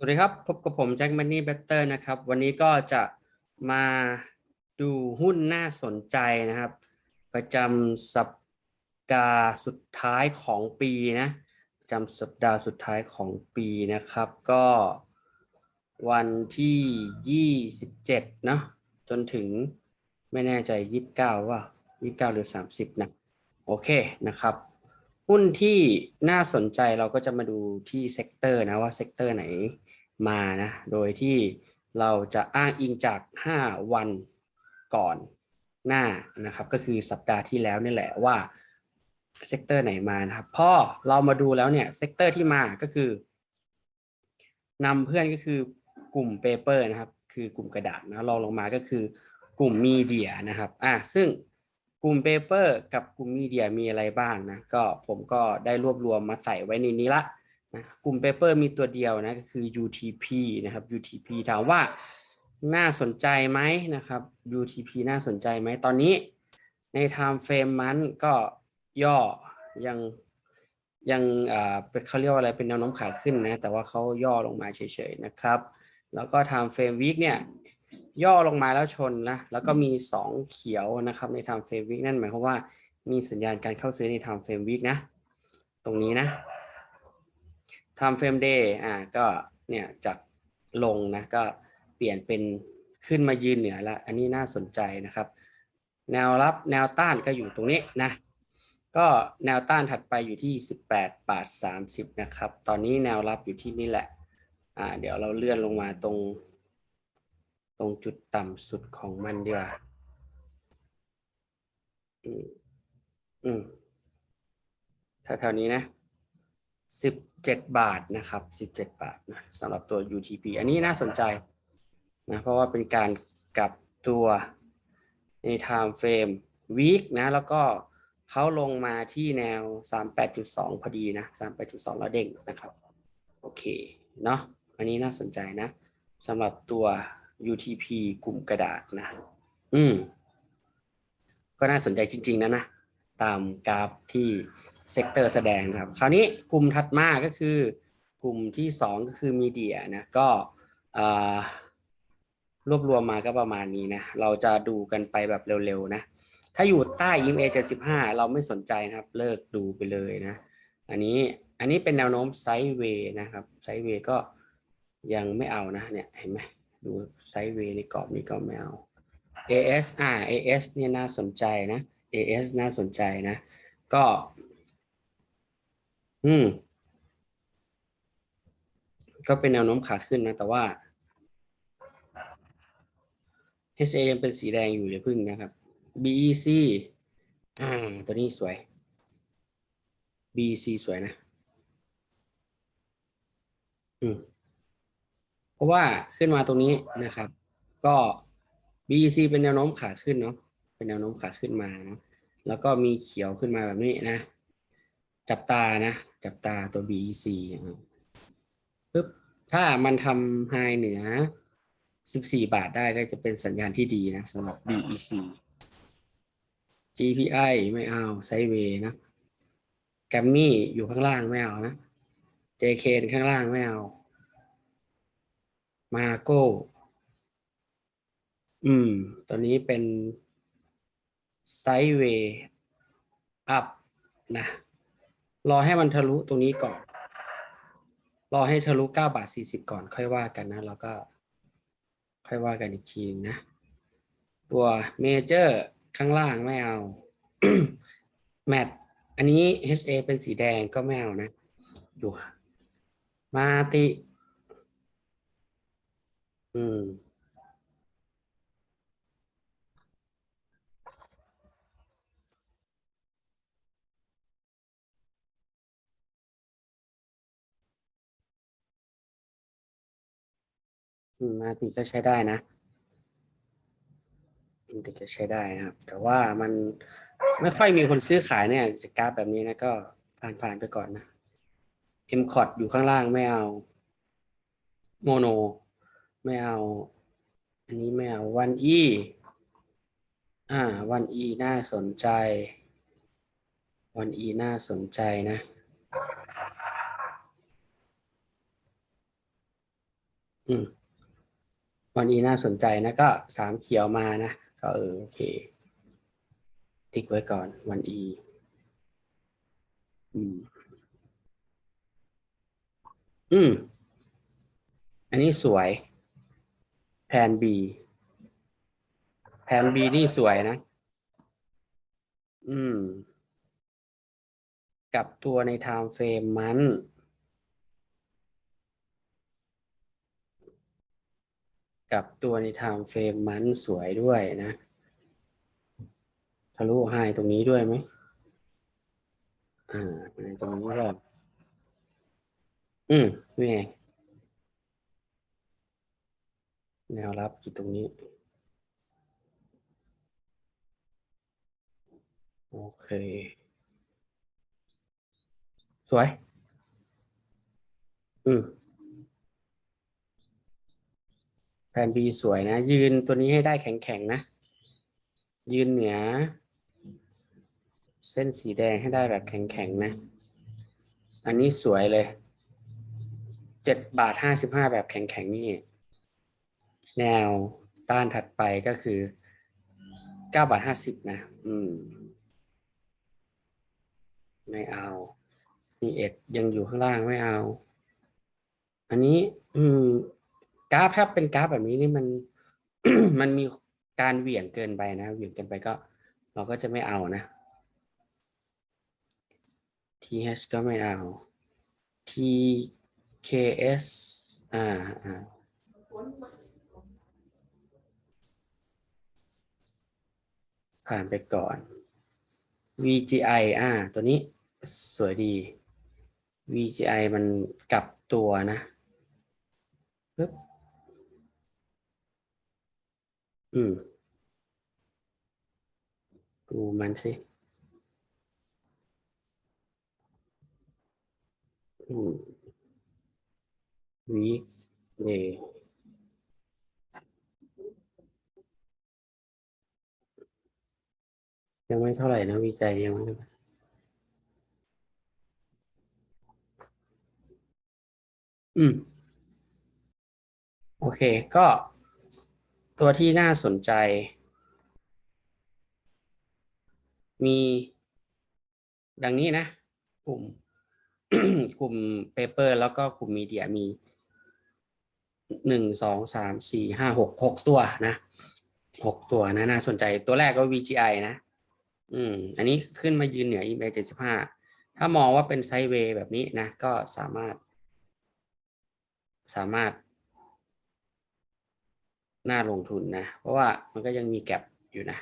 สวัสดีครับ พบกับผมแจ็คมันนี่เบเตอร์นะครับ วันนี้ก็จะมาดูหุ้นน่าสนใจนะครับ ประจำสัปดาห์สุดท้ายของปีนะประจำสัปดาห์สุดท้ายของปีนะครับ ก็วันที่ 27เนอะจนถึงไม่แน่ใจ 29 ว่า 29 หรือ 30 นะ โอเคนะครับหุ้นที่น่าสนใจเราก็จะมาดูที่เซกเตอร์นะว่าเซกเตอร์ไหน มานะ โดยที่เราจะอ้างอิงจาก 5 วันก่อนหน้านะครับ ก็คือสัปดาห์ที่แล้วนี่แหละว่าเซกเตอร์ไหนมานะครับพอเรามาดูแล้วเนี่ยเซกเตอร์ที่มาก็คือนำเพื่อนก็คือกลุ่มเปเปอร์นะครับ คือกลุ่มกระดาษนะรองลงมาก็คือกลุ่มมีเดียนะครับอะซึ่งกลุ่มเปเปอร์กับกลุ่มมีเดียมีอะไรบ้างนะก็ผมก็ได้รวบรวมมาใส่ไว้ในนี้ละ นะกลุ่มเปเปอร์มีตัวเดียวนะก็คือ UTP นะครับ UTP ถามว่าน่าสนใจไหมนะครับ UTP น่าสนใจไหมตอนนี้ใน time frame มันก็ย่อยังยังอ่าเป็นเขาเรียกว่าอะไรเป็นแนวโน้มขาขึ้นนะ แต่ว่าเขาย่อลงมาเฉยๆนะครับ แล้วก็ time frame week เนี่ยย่อลงมาแล้วชนนะแล้วก็มี 2 เขียวนะครับใน time frame week นั่นหมายความว่ามีสัญญาณการเข้าซื้อใน time frame week นะ ตรงนี้นะ time frame day อ่าก็เนี่ยจากลงนะก็เปลี่ยนเป็นขึ้นมายืนเหนือละอันนี้น่าสนใจนะครับ แนวรับแนวต้านก็อยู่ตรงนี้นะก็แนวต้านถัดไปอยู่ที่ 18บาท30 นะครับ ตอนนี้แนวรับอยู่ที่นี่แหละอ่าเดี๋ยวเราเลื่อนลงมาตรง ตรงจุดต่ำสุดของมันดีกว่าอืมอืมแถวๆนี้นะ สิบเจ็ดบาทนะครับสิบเจ็ดบาทนะสำหรับตัว UTP อันนี้น่าสนใจนะเพราะว่าเป็นการกลับตัวใน time frame week นะแล้วก็เขาลงมาที่แนว 38.2 พอดีนะ 38.2 แล้วเด้งนะครับ โอเค เนาะอันนี้น่าสนใจนะสำหรับตัว UTP กลุ่มกระดาษนะ อืม ก็น่าสนใจจริง ๆ นะนะ ตามกราฟที่ เซกเตอร์แสดงครับ คราวนี้กลุ่มถัดมาก็คือกลุ่มที่สองก็คือมีเดียนะก็รวบรวมมาก็ประมาณนี้นะเราจะดูกันไปแบบเร็วๆนะถ้าอยู่ใต้ EMA 75 เราไม่สนใจนะครับ เลิกดูไปเลยนะ อันนี้อันนี้เป็นแนวโน้มไซด์เวย์นะครับไซด์เวย์ก็ยังไม่เอานะเนี่ยเห็นไหมดูไซด์เวย์ในกรอบนี้ก็ไม่เอา AS อ่า AS เนี่ยน่าสนใจนะ AS น่าสนใจนะ ก็ อืม ก็เป็นแนวโน้มขาขึ้นนะ แต่ว่า HA ยังเป็นสีแดงอยู่อย่าพึ่งนะครับ BEC อ่า ตัวนี้สวย BEC สวยนะ อืม เพราะว่าขึ้นมาตรงนี้นะครับ ก็ BEC เป็นแนวโน้มขาขึ้นเนาะ เป็นแนวโน้มขาขึ้นมานะแล้วก็มีเขียวขึ้นมาแบบนี้นะ จับตานะ จับตาตัว BEC ปึ๊บถ้ามันทำไฮเหนือ 14 บาทได้ก็จะเป็นสัญญาณที่ดีนะสำหรับ BEC GPI ไม่เอาไซเวนะแกมมี่อยู่ข้างล่างไม่เอานะ JK ข้างล่างไม่เอา มาโก้อืมตอนนี้เป็นไซเวอัพนะ รอให้มันทะลุตรงนี้ก่อน รอให้ทะลุ9บาท40 ก่อน ค่อยว่ากันนะแล้วก็ ค่อยว่ากันอีกทีนะ ตัวเมเจอร์ข้างล่างไม่เอาแมทอันนี้ HA เป็นสีแดงก็ไม่เอานะดูมาติ อืม มาติก็ใช้ได้นะมาติก็ใช้ได้นะครับ แต่ว่ามันไม่ค่อยมีคนซื้อขายเนี่ยจะกราฟแบบนี้นะก็ผ่านๆไปก่อนนะ M คอดอยู่ข้างล่างไม่เอาโมโน ไม่เอา อันนี้ไม่เอาวันอีอ่าวันอีน่าสนใจ วันอีน่าสนใจนะอืม วันนี้น่าสนใจนะก็สามเขียวมานะก็เออโอเคติ๊กไว้ก่อนวันอีอืมอืม อันนี้สวย แผน B แผน B นี่สวยนะ อืม กับตัวใน time frame มัน กับตัวใน time frame มันสวยด้วยนะ ทะลุไฮตรงนี้ด้วยไหมอ่าตรงนี้ก็อืมนี่ไงแนวรับอยู่ตรงนี้ โอเค สวย อืม แผน B สวยนะ ยืนตัวนี้ให้ได้แข็งๆนะ ยืนเหนือ เส้นสีแดงให้ได้แบบแข็งๆนะ อันนี้สวยเลยเจ็ดบาทห้าสิบห้าแบบแข็งๆนี่ แนวต้านถัดไปก็คือเก้าบาทห้าสิบนะ อืม ไม่เอานี่เอ็ดยังอยู่ข้างล่างไม่เอา อันนี้ อืม กราฟถ้าเป็นกราฟแบบนี้นี่มัน มันมีการเหวี่ยงเกินไปนะ เหวี่ยงเกินไปก็ เราก็จะไม่เอานะ TH ก็ไม่เอา TKS อ่าอ่าผ่านไปก่อน VGI อ่า ตัวนี้สวยดี VGI มันกลับตัวนะปึ๊บ อืมดูมันสิ อืมวีเดยังไม่เท่าไหร่นะวิจัยยังไม่อืม โอเค ก็ ตัวที่น่าสนใจ มีดังนี้นะ กลุ่ม กลุ่มเปเปอร์แล้วก็กลุ่มมีเดียมีหนึ่งสองสามสี่ห้าหกหกตัวนะหกตัวนะน่าสนใจตัวแรกก็ VGI นะ อืม อันนี้ขึ้นมายืนเหนือ EMA 75 ถ้ามองว่าเป็นไซด์เวย์แบบนี้นะ ก็สามารถ สามารถ น่าลงทุนนะ เพราะว่ามันก็ยังมีแก็บอยู่นะ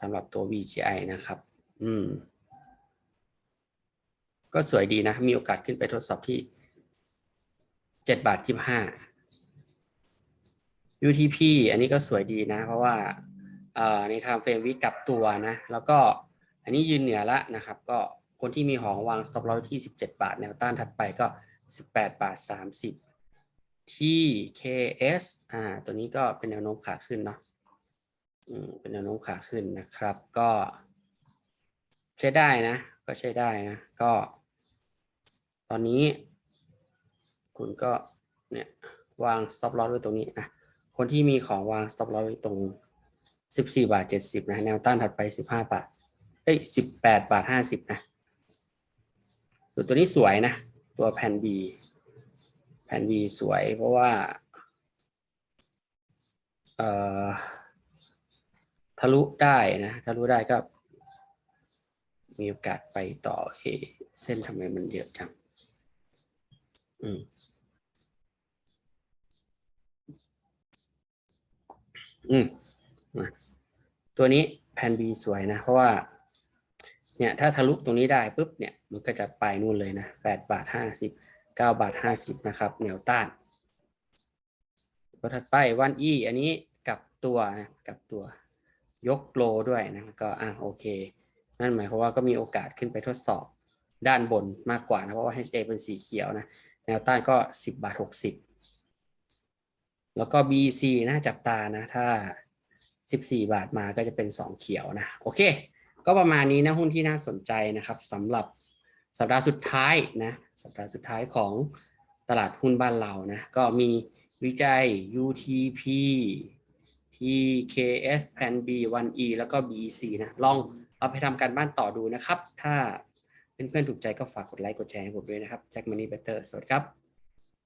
สำหรับตัว VGI นะครับ อืม ก็สวยดีนะ มีโอกาสขึ้นไปทดสอบที่เจ็ดบาทยี่ห้า UTP อันนี้ก็สวยดีนะ เพราะว่าใน time frame วิกลับตัวนะ แล้วก็อันนี้ยืนเหนือละนะครับ ก็คนที่มีของวาง stop loss ที่ 17 บาทแนวต้านถัดไปก็ 18 บาท 30 ที่ KS อ่า ตัวนี้ก็เป็นแนวโน้มขาขึ้นเนาะอืมเป็นแนวโน้มขาขึ้นนะครับ ก็ ใช้ได้นะ ก็ใช้ได้นะ ก็ ตอนนี้ คุณก็เนี่ยวาง stop loss ไว้ตรงนี้นะ คนที่มีของวาง stop loss ไว้ตรง 14 บาท 70 นะ แนวต้านถัดไป 15 บาท เอ้ย 18 บาท 50 นะ ส่วนตัวนี้สวยนะ ตัวแผ่น B แผ่น B สวยเพราะว่าเอ่อทะลุได้นะทะลุได้ก็มีโอกาสไปต่อเอเส้นทำไมมันเยอะจังอืมอืมตัวนี้แผ่น B สวยนะ เพราะว่า เนี่ย ถ้าทะลุตรงนี้ได้ปุ๊บเนี่ย มันก็จะไปนู่นเลยนะแปดบาทห้าสิบ เก้าบาทห้าสิบนะครับแนวต้านตัวถัดไปวันอีอันนี้กับตัวนะกับตัวยกโลด้วยนะก็อะโอเค นั่นหมายความว่าก็มีโอกาสขึ้นไปทดสอบด้านบนมากกว่านะเพราะว่า HA เป็นสีเขียวนะแนวต้านก็สิบบาทหกสิบแล้วก็ BC น่าจับตานะถ้า 14 บาทมาก็จะเป็น 2 เขียวนะ โอเค ก็ประมาณนี้นะหุ้นที่น่าสนใจนะครับสำหรับ สัปดาห์สุดท้ายนะสัปดาห์สุดท้ายของตลาดหุ้นบ้านเรานะก็มีวิจัย UTP TKS Plan B 1E แล้วก็ BEC นะลองเอาไปทำการบ้านต่อดูนะครับ ถ้าเพื่อนๆถูกใจก็ฝากกดไลค์กดแชร์ให้ผมด้วยนะครับแจ็คมันนี่เบเตอร์สวัสดีครับ